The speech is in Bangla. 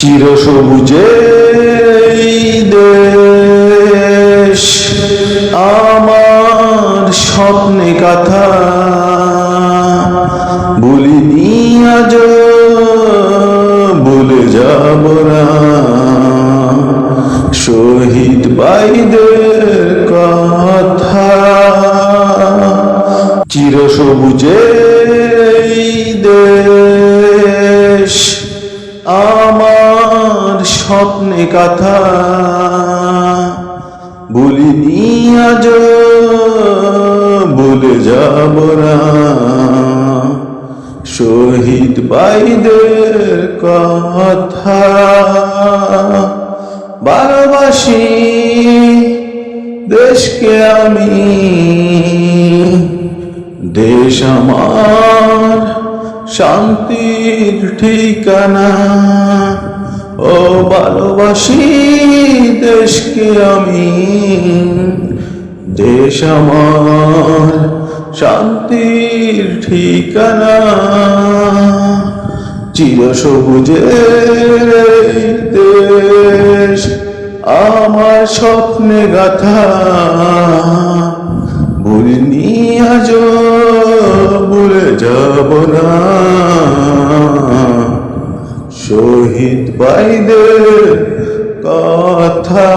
চির সবুজে দেশ আমার স্বপ্নে কথা। বলিনি আজ বলে যাব না। শহীদ বাইদের কথা। চির সবুজে দেশ আমার স্বপ্নে কথা বলিনি আজ বলে যাব না। শহীদ বাইদের কথা ভালোবাসি, দেশকে আমি, দেশ আমার শান্তির ঠিকানা। ও ভালোবাসি দেশকে আমি, দেশ আমার শান্তির ঠিকানা। চির সবুজের এই দেশ আমার স্বপ্নে গাথা। শহীদ বাইদের কথা।